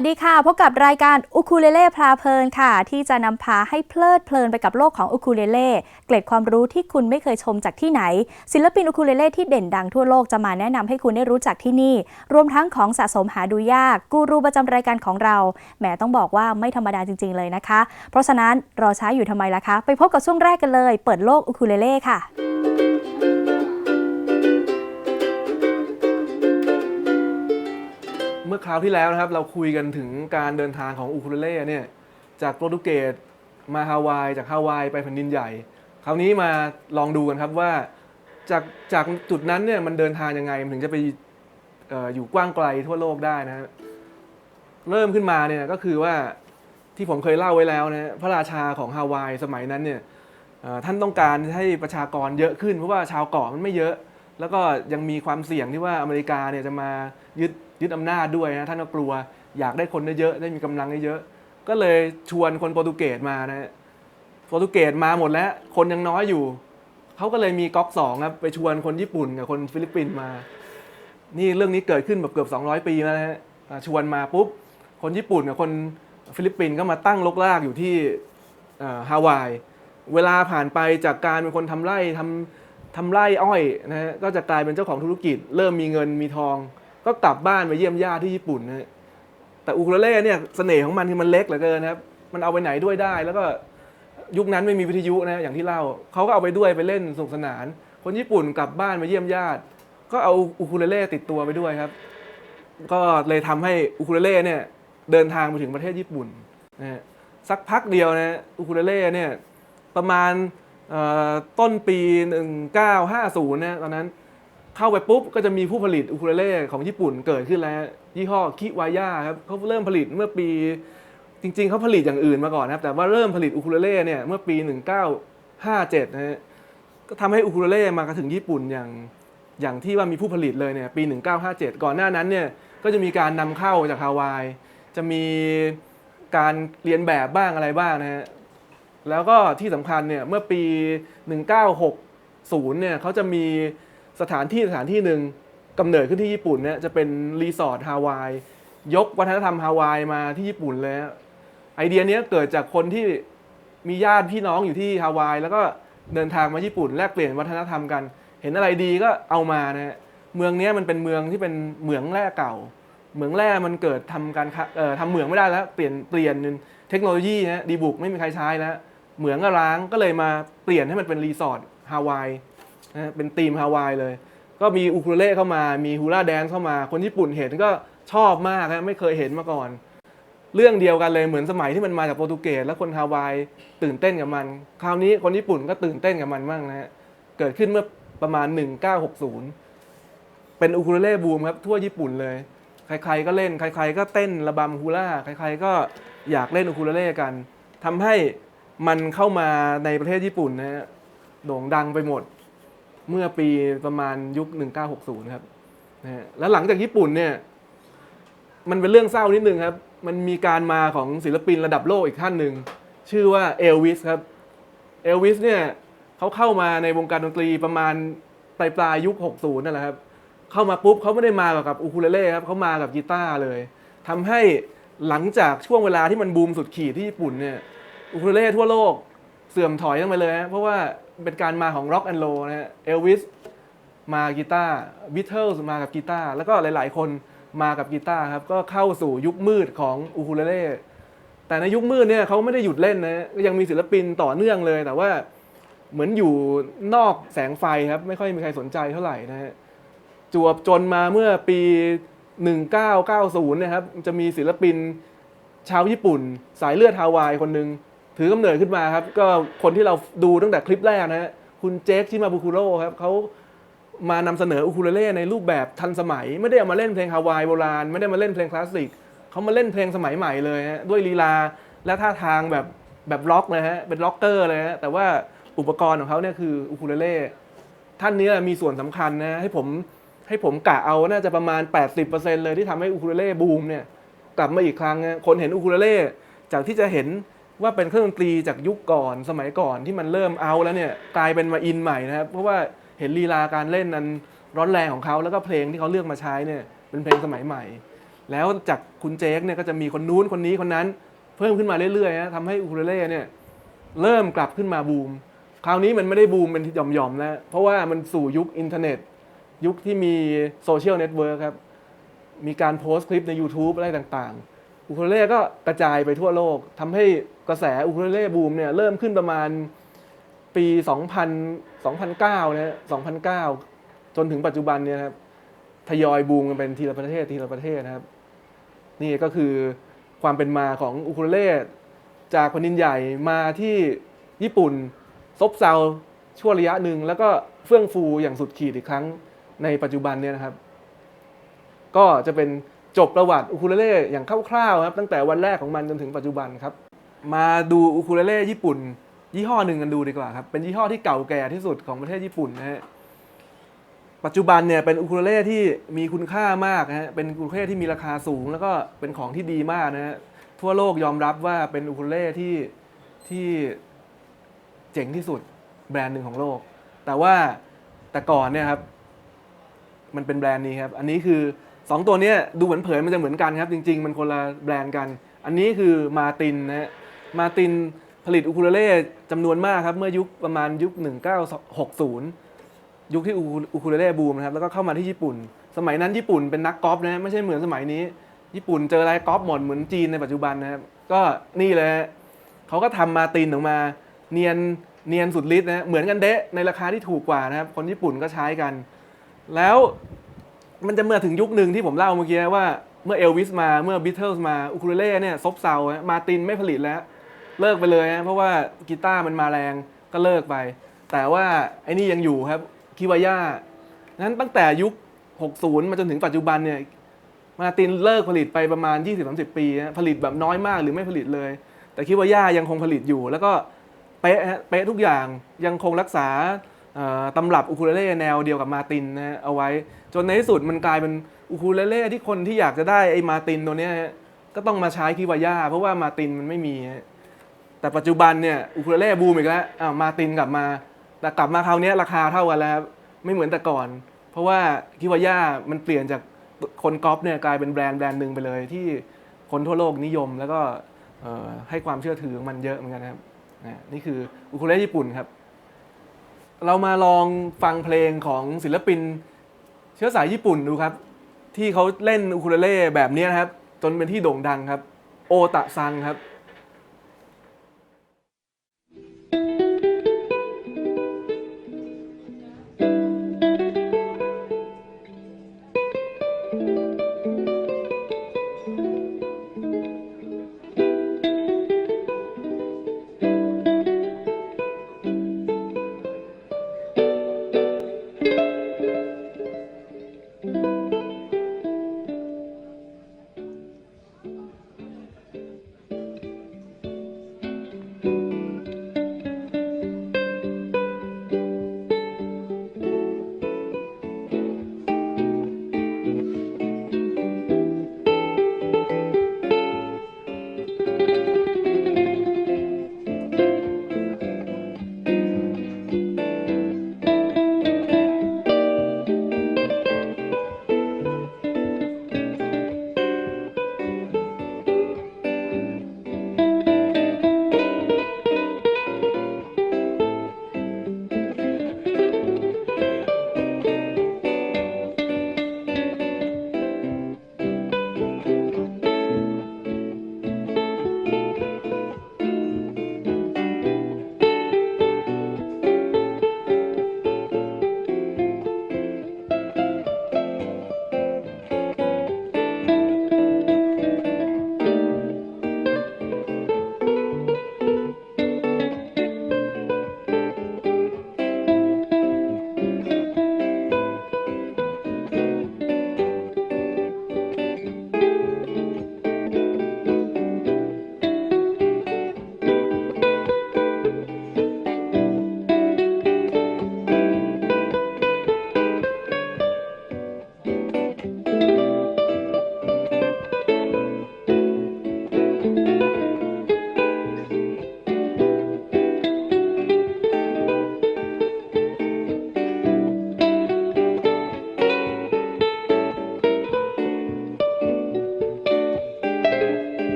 สวัสดีค่ะ พบกับรายการอุคูเลเล่พลาเพลินค่ะ ที่จะนำพาให้เพลิดเพลินไปกับโลกของอุคูเลเล่เกล็ดความรู้ที่คุณไม่เคยชมจากที่ไหน ศิลปินอุคูเลเล่ที่เด่นดังทั่วโลกจะมาแนะนำให้คุณได้รู้จักที่นี่ รวมทั้งของสะสมหาดูยาก กูรูประจำรายการของเราแหมต้องบอกว่าไม่ธรรมดาจริง ๆ เลยนะคะ เพราะฉะนั้นรอช้าอยู่ทำไมล่ะคะ ไปพบกับช่วงแรกกันเลย เปิดโลกอุคูเลเล่ค่ะ ราวที่แล้วนะครับ เราคุยกันถึงการเดินทางของอูคูเลเล่เนี่ยจากโปรตุเกสมาฮาวาย จากฮาวายไปแผ่นดินใหญ่ คราวนี้มาลองดูกันครับว่าจากจากจุดนั้นเนี่ยมันเดินทางยังไงมันถึงจะไปออยู่กว้างไกลทั่วโลกได้นะเริ่มขึ้นมาเนี่ยก็คือว่าที่ผมเคยเล่าไว้แล้วนะพระราชาของฮาวายสมัยนั้นเนี่ยท่านต้องการให้ประชากรเยอะขึ้นเพราะว่าชาวเกาะมันไม่เยอะ แล้วก็ยังมีความเสี่ยงที่ว่าอเมริกาเนี่ยจะมายึด ยึดอำนาจด้วยนะท่านก็กลัวอยากได้คนเยอะๆได้มีกำลังเยอะๆก็เลยชวนคนโปรตุเกสมานะฮะโปรตุเกสมาหมดแล้ว คนยังน้อยอยู่เขาก็เลยมีก๊อกสองครับไปชวนคนญี่ปุ่นกับคนฟิลิปปินส์มา นี่เรื่องนี้เกิดขึ้นแบบเกือบ 200 ปีแล้วนะฮะชวนมาปุ๊บคนญี่ปุ่นกับคนฟิลิปปินส์ก็มาตั้งลกลากอยู่ที่ฮาวาย เวลาผ่านไปจากการเป็นคนทำไร่ทำทำไร่อ้อยนะฮะก็จะกลายเป็นเจ้าของธุรกิจ เริ่มมีเงินมีทอง ก็กลับบ้านไปเยี่ยมญาติที่ญี่ปุ่นนะแต่อูคูเลเล่เนี่ยเสน่ห์ของมันคือมันเล็กเหลือเกินนะครับ มันเอาไปไหนด้วยได้ แล้วก็ยุคนั้นไม่มีวิทยุนะอย่างที่เล่าเขาก็เอาไปด้วยไปเล่นสนุกสนาน คนญี่ปุ่นกลับบ้านมาเยี่ยมญาติ ก็เอาอูคูเลเล่ติดตัวไปด้วยครับ ก็เลยทำให้อูคูเลเล่เนี่ยเดินทางไปถึงประเทศญี่ปุ่นนะฮะสักพักเดียวนะอูคูเลเล่เนี่ยประมาณเอ่อต้นปี 1950นะตอนนั้น เข้าไปปุ๊บก็จะมีผู้ผลิตอูคูเลเล่ของญี่ปุ่นเกิดขึ้นแล้ว ยี่ห้อคิวายาครับเขาเริ่มผลิตเมื่อปี จริง ๆเขาผลิตอย่างอื่นมาก่อนนะครับ แต่ว่าเริ่มผลิตอูคูเลเล่เนี่ยเมื่อปี 1957นะฮะก็ทำให้อูคูเลเล่มากระถึงญี่ปุ่นอย่างอย่างที่ว่ามีผู้ผลิตเลยเนี่ยปี 1957 ก่อนหน้านั้นเนี่ยก็จะมีการนำเข้าจากฮาวาย จะมีการเรียนแบบบ้างอะไรบ้างนะฮะแล้วก็ที่สำคัญเนี่ยเมื่อปี 1960เนี่ยเขาจะมี สถานที่สถานที่หนึ่งกำเนิดขึ้นที่ญี่ปุ่นเนี่ยจะเป็นรีสอร์ทฮาวาย ยกวัฒนธรรมฮาวายมาที่ญี่ปุ่นเลยฮะไอเดียเนี้ยเกิดจากคนที่มีญาติพี่น้องอยู่ที่ฮาวาย แล้วก็เดินทางมาญี่ปุ่นแลกเปลี่ยนวัฒนธรรมกัน เห็นอะไรดีก็เอามานะฮะเมืองเนี้ยมันเป็นเมืองที่เป็นเหมืองแร่เก่า เหมืองแร่มันเกิดทำการค้าเอ่อทำเหมืองไม่ได้แล้ว เปลี่ยนเปลี่ยนเทคโนโลยีนะดีบุกไม่มีใครใช้แล้วเหมืองก็ร้างก็เลยมาเปลี่ยนให้มันเป็นรีสอร์ทฮาวาย นะเป็นธีมฮาวายเลย ก็มีอูคูเลเล่เข้ามา มีฮูล่าแดนซ์เข้ามา คนญี่ปุ่นเห็นก็ชอบมากนะไม่เคยเห็นมาก่อน เรื่องเดียวกันเลยเหมือนสมัยที่มันมาจากโปรตุเกสแล้วคนฮาวายตื่นเต้นกับมัน คราวนี้คนญี่ปุ่นก็ตื่นเต้นกับมันบ้างนะฮะเกิดขึ้นเมื่อประมาณ 1960 เป็นอูคูเลเล่บูมครับทั่วญี่ปุ่นเลย ใครๆก็เล่น ใครๆก็เต้นระบำฮูล่าใครๆก็อยากเล่นอูคูเลเล่กันทำให้มันเข้ามาในประเทศญี่ปุ่นนะฮะโด่งดังไปหมด เมื่อปีประมาณยุค 1960 ครับนะฮะแล้วหลังจากญี่ปุ่นเนี่ย มันเป็นเรื่องเศร้านิดนึงครับ มันมีการมาของศิลปินระดับโลกอีกท่านหนึ่ง ชื่อว่าเอลวิสครับ เอลวิสเนี่ยเขาเข้ามาในวงการดนตรีประมาณปลายปลายๆยุค 60 นั่นแหละครับ เข้ามาปุ๊บเขาไม่ได้มากับอูคูเลเล่ครับเขามากับกีตาร์เลยทำให้หลังจากช่วงเวลาที่มันบูมสุดขีดที่ญี่ปุ่นเนี่ยอูคูเลเล่ทั่วโลก เสื่อมถอยลงไปเลยฮะเพราะว่าเป็นการมาของร็อกแอนด์โรนะฮะเอลวิสมากีตาร์บิทเทิลส์มากับกีตาร์แล้วก็หลาย ๆ คนมากับกีตาร์ครับก็เข้าสู่ยุคมืดของอูคูเลเล่แต่ในยุคมืดเนี่ยเขาไม่ได้หยุดเล่นนะก็ยังมีศิลปินต่อเนื่องเลย แต่ว่าเหมือนอยู่นอกแสงไฟครับไม่ค่อยมีใครสนใจเท่าไหร่นะฮะจวบจนมาเมื่อปี 1990นะครับจะมีศิลปินชาวญี่ปุ่น สายเลือดฮาวายคนหนึ่ง ถือกำเนิดขึ้นมาครับ ก็คนที่เราดูตั้งแต่คลิปแรกนะฮะคุณเจคชิมาบุคุโร่ครับเขามานำเสนออูคูเลเล่ในรูปแบบทันสมัย ไม่ได้เอามาเล่นเพลงฮาวายโบราณ ไม่ได้มาเล่นเพลงคลาสสิกเขามาเล่นเพลงสมัยใหม่เลยฮะด้วยลีลาและท่าทางแบบแบบล็อกเลยฮะเป็นล็อกเกอร์เลยฮะแต่ว่าอุปกรณ์ของเขาเนี่ยคืออูคูเลเล่ท่านนี้มีส่วนสำคัญนะให้ผมให้ผมกะเอาน่าจะประมาณ 80%เลยที่ทำให้อูคูเลเล่บูมเนี่ยกลับมาอีกครั้งนะคนเห็นอูคูเลเล่จากที่จะเห็น ว่าเป็นเครื่องดนตรีจากยุคก่อนสมัยก่อนที่มันเริ่มเอาแล้วเนี่ยกลายเป็นมาอินใหม่นะครับเพราะว่าเห็นลีลาการเล่นนั้นร้อนแรงของเขาแล้วก็เพลงที่เขาเลือกมาใช้เนี่ยเป็นเพลงสมัยใหม่ แล้วจากคุณเจคเนี่ยก็จะมีคนนู้นคนนี้คนนั้น เพิ่มขึ้นมาเรื่อยๆนะทำให้อูคูเลเล่เนี่ยเริ่มกลับขึ้นมาบูม คราวนี้มันไม่ได้บูมเป็นหย่อมๆแล้วเพราะว่ามันสู่ยุคอินเทอร์เน็ต ยุคที่มีโซเชียลเน็ตเวิร์กครับมีการโพสต์คลิปใน YouTube อะไรต่างๆ อูคูเลเล่ก็กระจายไปทั่วโลกทำให้กระแสอูคูเลเล่บูมเนี่ยเริ่มขึ้นประมาณปี 2000 2009นะฮะ2009 จนถึงปัจจุบันเนี่ยครับทยอยบูมกันเป็นทีละประเทศทีละประเทศนะครับ นี่ก็คือความเป็นมาของอูคูเลเล่จากแผ่นดินใหญ่มาที่ญี่ปุ่น ซบเซาชั่วระยะหนึ่งแล้วก็เฟื่องฟูอย่างสุดขีดอีกครั้งในปัจจุบันเนี่ยนะครับ ก็จะเป็น จบประวัติอูคูเลเล่อย่างคร่าวๆครับตั้งแต่วันแรกของมันจนถึงปัจจุบันครับ มาดูอูคูเลเล่ญี่ปุ่น ยี่ห้อหนึ่งกันดูดีกว่าครับ เป็นยี่ห้อที่เก่าแก่ที่สุดของประเทศญี่ปุ่นนะฮะปัจจุบันเนี่ยเป็นอูคูเลเล่ที่มีคุณค่ามากนะฮะเป็นอูคูเลเล่ที่มีราคาสูง แล้วก็เป็นของที่ดีมากนะฮะทั่วโลกยอมรับว่าเป็นอูคูเลเล่ที่ที่เจ๋งที่สุดแบรนด์หนึ่งของโลก แต่ว่าแต่ก่อนเนี่ยครับมันเป็นแบรนด์นี้ครับ อันนี้คือ 2ตัวนี้ดูเหมือนเผินมันจะเหมือนกันครับ จริง ๆ มันคนละแบรนด์กัน อันนี้คือมาตินนะฮะมาตินผลิตอูคูเลเล่จำนวนมากครับ เมื่อยุคประมาณยุค 1960 ยุคที่อูคูเลเล่บูมนะครับแล้วก็เข้ามาที่ญี่ปุ่น สมัยนั้นญี่ปุ่นเป็นนักกอล์ฟนะฮะไม่ใช่เหมือนสมัยนี้ ญี่ปุ่นเจออะไรกอล์ฟหมดเหมือนจีนในปัจจุบันนะครับก็นี่เลยเขาก็ทำมาตินออกมาเนียนเนียนสุดฤทธิ์นะฮะเหมือนกันเดะในราคาที่ถูกกว่านะครับ คนญี่ปุ่นก็ใช้กัน แล้ว มันจะเมื่อถึงยุคหนึ่งที่ผมเล่าเมื่อกี้ว่าเมื่อเอลวิสมาเมื่อบิทเทิลส์มาอูคูเลเล่เนี่ยซบเซามาตินไม่ผลิตแล้ว เลิกไปเลยฮะเพราะว่ากีตาร์มันมาแรงก็เลิกไป แต่ว่าไอ้นี่ยังอยู่ครับคิวาย่านั้นตั้งแต่ยุค 60 มาจนถึงปัจจุบันเนี่ยมาตินเลิกผลิตไปประมาณ 20-30 ปีฮะผลิตแบบน้อยมากหรือไม่ผลิตเลย แต่คิวาย่ายังคงผลิตอยู่ แล้วก็เป๊ะฮะเป๊ะทุกอย่างยังคงรักษา ตำรับอูคูเลเล่แนวเดียวกับมาตินนะเอาไว้ จนในที่สุดมันกลายเป็นอูคูเลเล่ที่คนที่อยากจะได้ไอ้มาตินตัวเนี้ยก็ต้องมาใช้คิวาย่าเพราะว่ามาตินมันไม่มีแต่ปัจจุบันเนี่ยอูคูเลเล่บูมอีกแล้วอ้าวมาตินกลับมา แต่กลับมาคราวนี้ราคาเท่ากันแล้วไม่เหมือนแต่ก่อน เพราะว่าคิวาย่ามันเปลี่ยนจากคนก๊อปเนี่ยกลายเป็นแบรนด์แบรนด์หนึ่งไปเลยที่คนทั่วโลกนิยมแล้วก็ให้ความเชื่อถือมันเยอะเหมือนกันครับนี่คืออูคูเลเล่ญี่ปุ่นครับ เรามาลองฟังเพลงของศิลปิน เชื้อสายญี่ปุ่นดูครับ ที่เขาเล่นอูคูเลเล่แบบนี้นะครับ จนเป็นที่โด่งดังครับ โอตะซังครับ「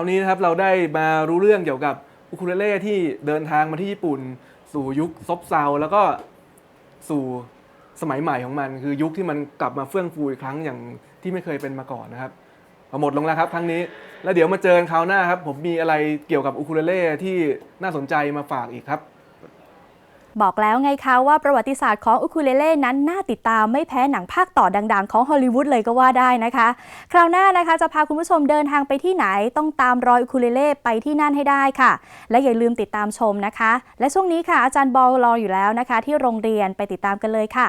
าวนี้นะครับเราได้มารู้เรื่องเกี่ยวกับอุคูเลเล่ที่เดินทางมาที่ญี่ปุ่น สู่ยุคซบเซาแล้วก็สู่สมัยใหม่ของมัน คือยุคที่มันกลับมาเฟื่องฟูอีกครั้งอย่างที่ไม่เคยเป็นมาก่อนนะครับเอหมดลงแล้วครับครั้งนี้ แล้วเดี๋ยวมาเจอกันคราวหน้าครับ ผมมีอะไรเกี่ยวกับอุคูเลเล่ที่น่าสนใจมาฝากอีกครับ บอกแล้วไงคะว่าประวัติศาสตร์ของอุคูเลเล่นั้นน่าติดตามไม่แพ้หนังภาคต่อดังๆ ของฮอลลีวูดเลยก็ว่าได้นะคะ คราวหน้านะคะจะพาคุณผู้ชมเดินทางไปที่ไหนต้องตามรอยอุคูเลเล่ไปที่นั่นให้ได้ค่ะ และอย่าลืมติดตามชมนะคะ และช่วงนี้ค่ะอาจารย์บอลรออยู่แล้วนะคะ ที่โรงเรียนไปติดตามกันเลยค่ะ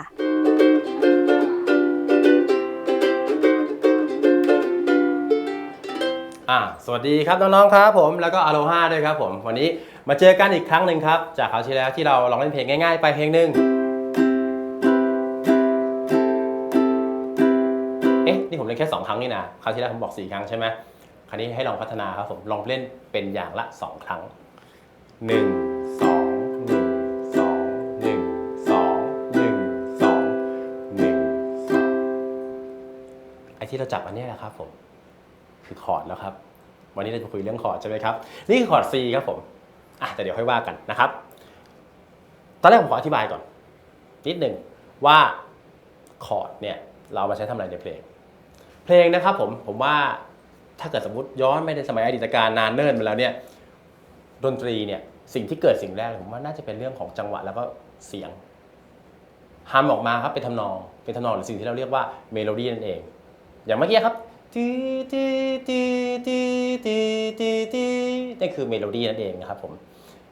สวัสดีครับน้องๆครับผมแล้วก็อโลฮาด้วยครับผมวันนี้ มาเจอกันอีกครั้งหนึ่งครับ จากคราวที่แล้วที่เราลองเล่นเพลงง่ายๆ ไปเพลงหนึ่งเอ๊ะ นี่ผมเล่นแค่ 2 ครั้งนี่นะคราวที่แล้วผมบอก 4 ครั้งใช่ไหมคราวนี้ให้ลองพัฒนาครับผมลองเล่นเป็นอย่างละ 2 ครั้ง 1 2 1 2 1 2 1 2 1 2ไอ้ที่เราจับอันนี้แหละครับผม คือคอร์ดแล้วครับ วันนี้เราจะคุยเรื่องคอร์ดใช่ไหมครับ นี่คือคอร์ด C ครับผม อะแต่เดี๋ยวค่อยว่ากันนะครับ ตอนแรกผมขออธิบายก่อน นิดหนึ่งว่าคอร์ดเนี่ยเรามาใช้ทำอะไรในเพลง เพลงนะครับผมผมว่าถ้าเกิดสมมติย้อนไปในสมัยอดีตการนานเนิ่นมาแล้วเนี่ยดนตรีเนี่ยสิ่งที่เกิดสิ่งแรกผมว่าน่าจะเป็นเรื่องของจังหวะแล้วก็เสียงฮัมออกมาครับเป็นทำนองเป็นทำนองหรือสิ่งที่เราเรียกว่าเมโลดี้นั่นเอง อย่างเมื่อกี้ครับ ตีตีตีตีตีตีตีนี่คือเมโลดี้นั่นเองนะครับผม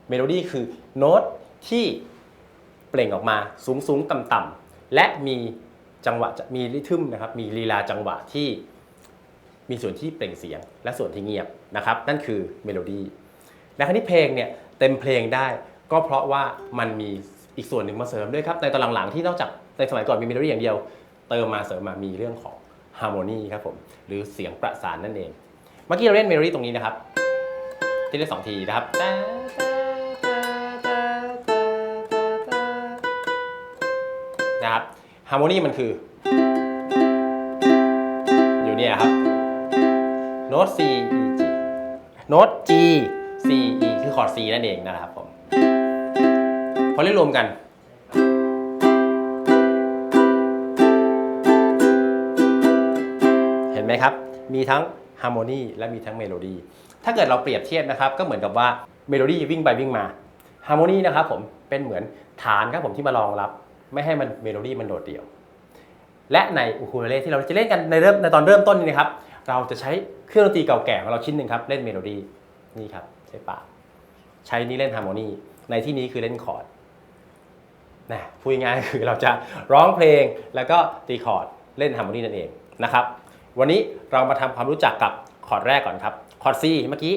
เมโลดี้คือโน้ตที่เปล่งออกมาสูงสูงต่ำต่ำและมีจังหวะจะมีริทึมนะครับ มีลีลาจังหวะที่มีส่วนที่เปล่งเสียง และส่วนที่เงียบนะครับ นั่นคือเมโลดี้และคราวนี้เพลงเนี่ยเต็มเพลงได้ ก็เพราะว่ามันมีอีกส่วนหนึ่งมาเสริมด้วยครับในตอนหลังๆที่นอกจากในสมัยก่อนมีเมโลดี้อย่างเดียว เติมมาเสริมมามีเรื่องของ ฮาร์โมนีครับผมหรือเสียงประสานนั่นเอง เมื่อกี้เราเล่นเมโลดี้ตรงนี้นะครับ ที่เล่นสองทีนะครับนะครับฮาร์โมนีมันคือ อยู่เนี่ยครับโน้ต C E G โน้ต G C E คือคอร์ด C นั่นเองนะครับผมพอเล่นรวมกัน มีทั้งฮาร์โมนีและมีทั้งเมโลดี้ถ้าเกิดเราเปรียบเทียบนะครับก็เหมือนกับว่าเมโลดี้วิ่งไปวิ่งมาฮาร์โมนีนะครับผมเป็นเหมือนฐานครับผมที่มารองรับ ไม่ให้มันเมโลดี้มันโดดเดี่ยว และในอูคูเลเล่ที่เราจะเล่นกันในเริ่มในตอนเริ่มต้นนี้นะครับเราจะใช้เครื่องดนตรีเก่าแก่ของเราชิ้นหนึ่งครับเล่นเมโลดี้นี่ครับใช้ปากใช้นี่เล่นฮาร์โมนีในที่นี้คือเล่นคอร์ดนะพูดง่ายๆคือเราจะร้องเพลงแล้วก็ตีคอร์ดเล่นฮาร์โมนีนั่นเองนะครับ วันนี้เรามาทำความรู้จักกับคอร์ดแรกก่อนครับ คอร์ด C เมื่อกี้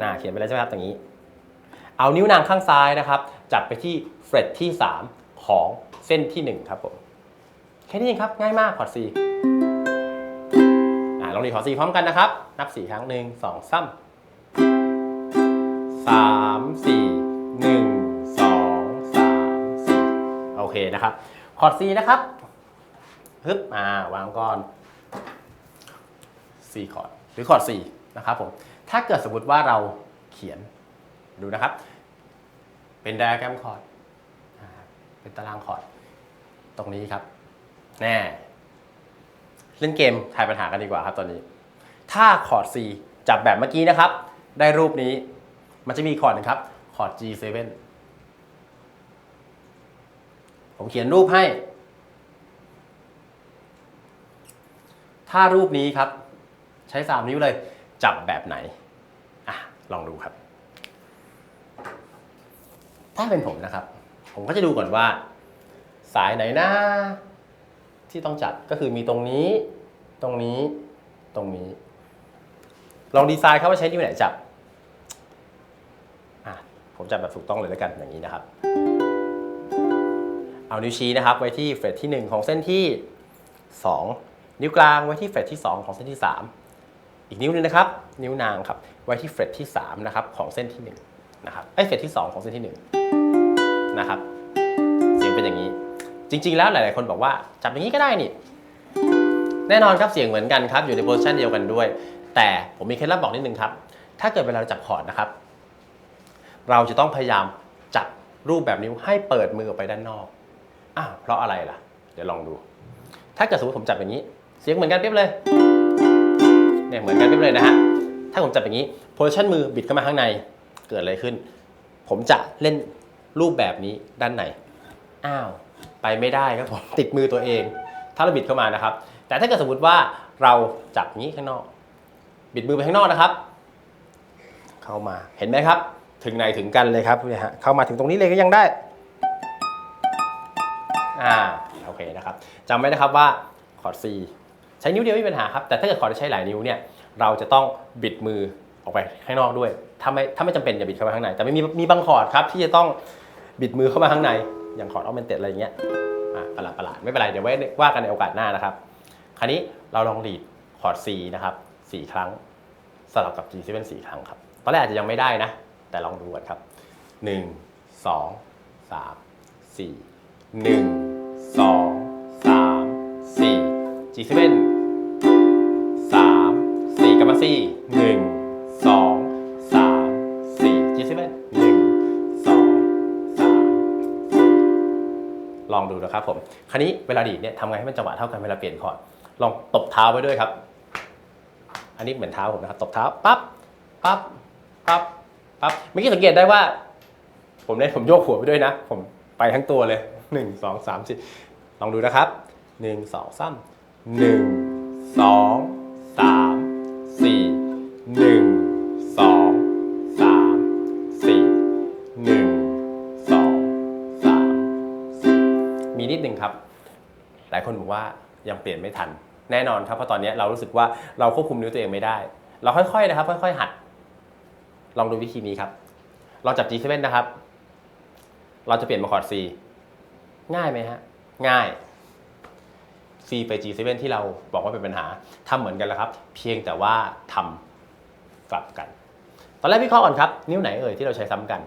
น่าเขียนไปแล้วใช่ไหมครับอย่างนี้ เอานิ้วนางข้างซ้ายนะครับ จับไปที่เฟรตที่ 3 ของเส้นที่ 1 ครับผม แค่นี้เองครับ ง่ายมากคอร์ด C อ่าลองดีคอร์ด C พร้อมกันนะครับ นับ 4 ครั้งหนึ่งสองสามสามสี่หนึ่งสองสามสี่โอเคนะครับ คอร์ด C นะครับฮึบอ่าวางก่อน C คอร์ดหรือคอร์ด C นะครับผมถ้าเกิดสมมติว่าเราเขียนดูนะครับ เป็นไดอะแกรมคอร์ดเป็นตารางคอร์ดตรงนี้ครับ แน่เล่นเกมทายปัญหากันดีกว่าครับตอนนี้ ถ้าคอร์ด C จับแบบเมื่อกี้นะครับ ได้รูปนี้ มันจะมีคอร์ดนึงครับ คอร์ด G7 ผมเขียนรูปให้ ถ้ารูปนี้ครับ ช้ 3 นิ้วเลย จับแบบไหนอะลองดูครับ ถ้าเป็นผมนะครับ ผมก็จะดูก่อนว่า สายไหนนะที่ต้องจับก็คือมีตรงนี้ ตรงนี้ ตรงนี้ ลองดีไซน์ครับว่าใช้ที่วไหนจับผมจับแบบถูกต้องเลยแล้วกันอย่างนี้นะครับ เอานิ้วชี้นะครับไว้ที่เฟรตที่ 1 ของเส้นที่ 2 นิ้วกลางไว้ที่เฟรตที่ 2 ของเส้นที่ 3 อีกนิ้วหนึงนะครับ นิ้วนางครับ ไว้ที่เฟรตที่3นะครับของเส้นที่1นะครับไอ้เฟรตที่ 2 ของเส้นที่1นะครับเสียงเป็นอย่างนี้ จริง ๆ แล้วหลาย ๆ คนบอกว่าจับอย่างนี้ก็ได้นี่ แน่นอนครับเสียงเหมือนกันครับ อยู่ในโพสิชันเดียวกันด้วย แต่ผมมีเคล็ดลับบอกนิดนึงครับ ถ้าเกิดเวลาเราจับคอร์ดนะครับ เราจะต้องพยายามจับรูปแบบนิ้วให้เปิดมือออกไปด้านนอกอ้าวเพราะอะไรล่ะ เดี๋ยวลองดู ถ้าเกิดสมมติผมจับอย่างนี้ เสียงเหมือนกันเป๊ะเลย เนี่ยเหมือนกันเป๊ะเลยนะฮะ ถ้าผมจับอย่างนี้โพซิชันมือบิดเข้ามาข้างใน เกิดอะไรขึ้น ผมจะเล่นรูปแบบนี้ด้านในอ้าว ไปไม่ได้ครับผม ติดมือตัวเอง ถ้าเราบิดเข้ามานะครับ แต่ถ้าเกิดสมมติว่าเราจับงนี้ข้างนอก บิดมือไปข้างนอกนะครับ เข้ามา เห็นไหมครับ ถึงไหนถึงกันเลยครับเนี่ยฮะ เข้ามาถึงตรงนี้เลยก็ยังได้ อ่า โอเคนะครับจำไว้นะครับว่าคอร์ด C ช้นิ้วเดียวไม่มีปัญหาครับ แต่ถ้าเกิดคอร์ดที่ใช้หลายนิ้วเนี่ย เราจะต้องบิดมือออกไปข้างนอกด้วย ถ้าไม่ถ้าไม่จำเป็นอย่าบิดเข้ามาข้างใน แต่ไม่มีมีบางคอร์ดครับที่จะต้องบิดมือเข้ามาข้างใน อย่างคอร์ดออเมนเต็ดอะไรอย่างเงี้ยอ่าประหลาดประหลาดไม่เป็นไร เดี๋ยวไว้ว่ากันในโอกาสหน้านะครับ คราวนี้เราลองดีดคอร์ด C นะครับสี่ครั้งสลับกับ G7 สี่ครั้งครับ ตอนแรกอาจจะยังไม่ได้นะ แต่ลองดูก่อนครับ 1 2 3 4 1 2 3 4 G7 กลับมา4 1 2 3 4 G7 1 2 3ลองดูนะครับผม คราวนี้เวลาดีดเนี่ยทำไงให้มันจังหวะเท่ากันเวลาเปลี่ยนคอร์ดลองตบเท้าไปด้วยครับ อันนี้เหมือนเท้าผมนะครับ ตบเท้าปั๊บปั๊บปั๊บปั๊บเมื่อกี้สังเกตได้ว่า ผมเล่นผมโยกหัวไปด้วยนะ ผมไปทั้งตัวเลยหนึ่งสองสามสี่ลองดูนะครับหนึ่งสองสามหนึ่งสองสาม ครับ หลายคนบอกว่ายังเปลี่ยนไม่ทัน แน่นอนครับเพราะตอนนี้เรารู้สึกว่าเราควบคุมนิ้วตัวเองไม่ได้ เราค่อยๆนะครับ ค่อย ๆ หัด ลองดูวิธีนี้ครับ เราจับ G7 นะครับ เราจะเปลี่ยนมาคอร์ด C ง่ายไหมฮะ ง่าย C ไป G7 ที่เราบอกว่าเป็นปัญหาทำเหมือนกันแล้วครับ เพียงแต่ว่าทำกลับกัน ตอนแรกพี่ข้อก่อนครับ นิ้วไหนเอ่ยที่เราใช้ซ้ำกัน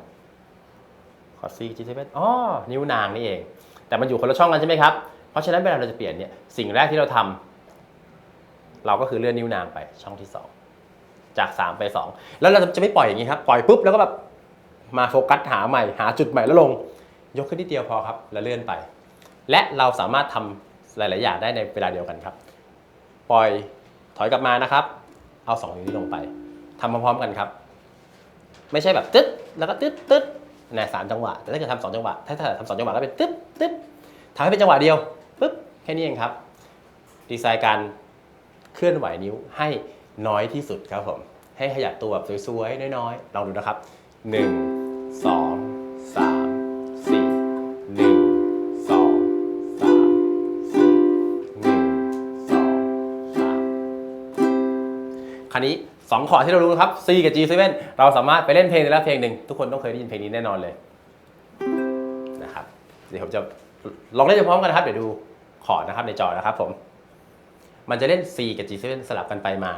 คอร์ด C G7 อ๋อนิ้วนางนี่เอง แต่มันอยู่คนละช่องกันใช่ไหมครับ เพราะฉะนั้นเวลาเราจะเปลี่ยนเนี่ยสิ่งแรกที่เราทำเราก็คือเลื่อนนิ้วนางไปช่องที่ 2 จาก 3 ไป 2 แล้วเราจะไม่ปล่อยอย่างนี้ครับปล่อยปุ๊บแล้วก็แบบมาโฟกัสหาใหม่หาจุดใหม่แล้วลง ยกขึ้นนิดเดียวพอครับ แล้วเลื่อนไป และเราสามารถทำหลาย ๆ อย่างได้ในเวลาเดียวกันครับ ปล่อยถอยกลับมานะครับ เอาสองนิ้วนี้ลงไปทำพร้อม ๆ กันครับ ไม่ใช่แบบตึ๊ดแล้วก็ตึ๊ดตึ๊ด นะสามจังหวะ แต่ถ้าเกิดทำสองจังหวะ ถ้าถ้าทำสองจังหวะก็เป็นตึ๊ดตึ๊ดทำให้เป็นจังหวะเดียวปุ๊บแค่นี้เองครับ ดีไซน์การเคลื่อนไหวนิ้วให้น้อยที่สุดครับผม ให้ขยับตัวแบบสวยๆน้อยๆลองดูนะครับ 1 2 3 4 1 2 3 4 1 2 3คราวนี้ 2 คอร์ดที่เรารู้นะครับ C กับ G7 เราสามารถไปเล่นเพลงในละเพลงหนึ่งทุกคนต้องเคยได้ยินเพลงนี้แน่นอนเลยนะครับเดี๋ยวผมจะลองเล่นไปพร้อมกันนะครับเดี๋ยวดูคอร์ดนะครับในจอนะครับผมมันจะเล่น C กับ G7 สลับกันไปมา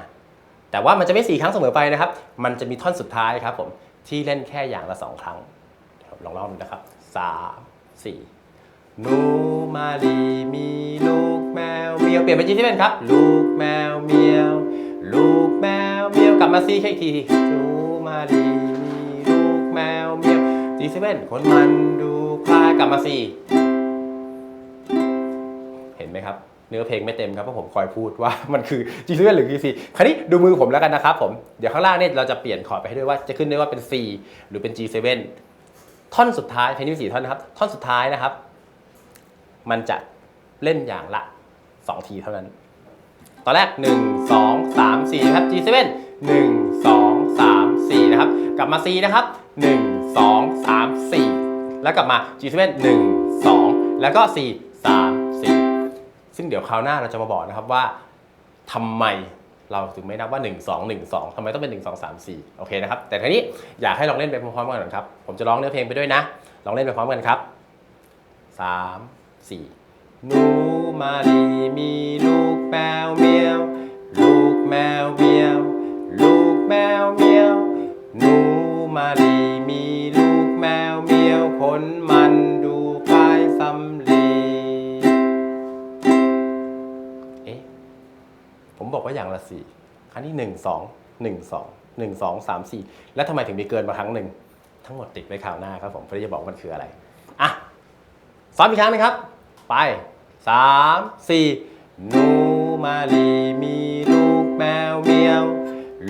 แต่ว่ามันจะไม่สี่ครั้งเสมอไปนะครับ มันจะมีท่อนสุดท้ายครับผมที่เล่นแค่อย่างละสองครั้งเดี๋ยวลองเล่าดูนะครับสามสี่หนูมาลีมีลูกแมวเมียวเปลี่ยนเป็น G7 ครับ ลูกแมวเมียว ลูกแมวเมียวกลับมาซีแค่ทีหนูมาลีมีลูกแมวเมียว G7 คนมันดูคลายกลับมาซีเห็นไหมครับ เนื้อเพลงไม่เต็มครับเพราะผมคอยพูดว่ามันคือ G7 หรือ G4 คราวนี้ดูมือผมแล้วกันนะครับผมเดี๋ยวข้างล่างเนี่ยเราจะเปลี่ยนคอร์ดไปให้ด้วยว่าจะขึ้นได้ว่าเป็น C หรือเป็น G7 ท่อนสุดท้ายเพลงนี้มีสี่ท่อนนะครับ ท่อนสุดท้ายนะครับ มันจะเล่นอย่างละ2ทีเท่านั้น อนแรก 1 2 3 4นะครับ G7 1 2 3 4นะครับ กลับมา C นะครับ 1 2 3 4 แล้วกลับมา G7 1 2 แล้วก็ 4 3 4 ซึ่งเดี๋ยวคราวหน้าเราจะมาบอกนะครับว่าทำไมเราถึงไม่นับว่า 1 2 1 2ทำไมต้องเป็น 1 2 3 4 โอเคนะครับ แต่ทีนี้อยากให้ลองเล่นไปพร้อมๆกันก่อนครับ ผมจะร้องเนื้อเพลงไปด้วยนะ ลองเล่นไปพร้อมกันครับ 3 4 หนูมาลีมีลูกแมวเมียว ลูกแมวเมียว ลูกแมวเมียว หนูมาลีมีลูกแมวเมียวขนมันดูคล้ายสำลีเอ๊ะ ผมบอกว่าอย่างละสี่ครั้งที่หนึ่งสองหนึ่งสองหนึ่งสองสามสี่แล้วทำไมถึงมีเกินมาครั้งหนึ่ง ทั้งหมดติดไว้คราวหน้าครับผมเพื่อจะบอกว่ามันคืออะไร อะซ้อมอีกครั้งนะครับ ไปสามสี่หนูมาลีมีลูกแมวเมียว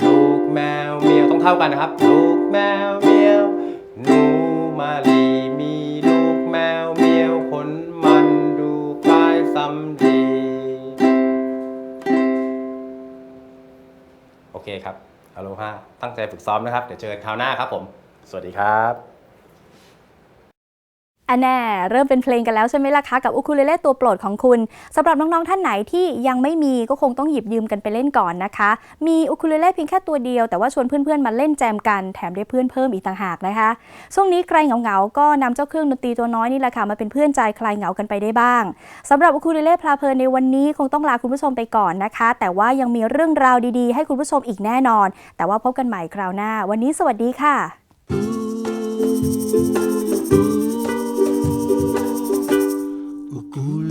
ลูกแมวเมียวต้องเท่ากันนะครับ ลูกแมวเมียวหนูมาลีมีลูกแมวเมียวขนมันดูคล้ายสำลีโอเคครับอโหลฮาตั้งใจฝึกซ้อมนะครับ เดี๋ยวเจอกันคราวหน้าครับผม สวัสดีครับ อันแน่เริ่มเป็นเพลงกันแล้วใช่ไหมล่ะคะ กับอุคูเลเล่ตัวโปรดของคุณสำหรับน้องๆท่านไหนที่ยังไม่มีก็คงต้องหยิบยืมกันไปเล่นก่อนนะคะ มีอุคูเลเล่เพียงแค่ตัวเดียวแต่ว่าชวนเพื่อนๆมาเล่นแจมกันแถมได้เพื่อนเพิ่มอีกต่างหากนะคะ ช่วงนี้ใครเหงาๆก็นำเจ้าเครื่องดนตรีตัวน้อยนี่แหละค่ะมาเป็นเพื่อนใจคลายเหงากันไปได้บ้างสำหรับอุคูเลเล่พลาเพลินในวันนี้คงต้องลาคุณผู้ชมไปก่อนนะคะ แต่ว่ายังมีเรื่องราวดีๆ ให้คุณผู้ชมอีกแน่นอน แต่ว่าพบกันใหม่คราวหน้า วันนี้สวัสดีค่ะอูกู เ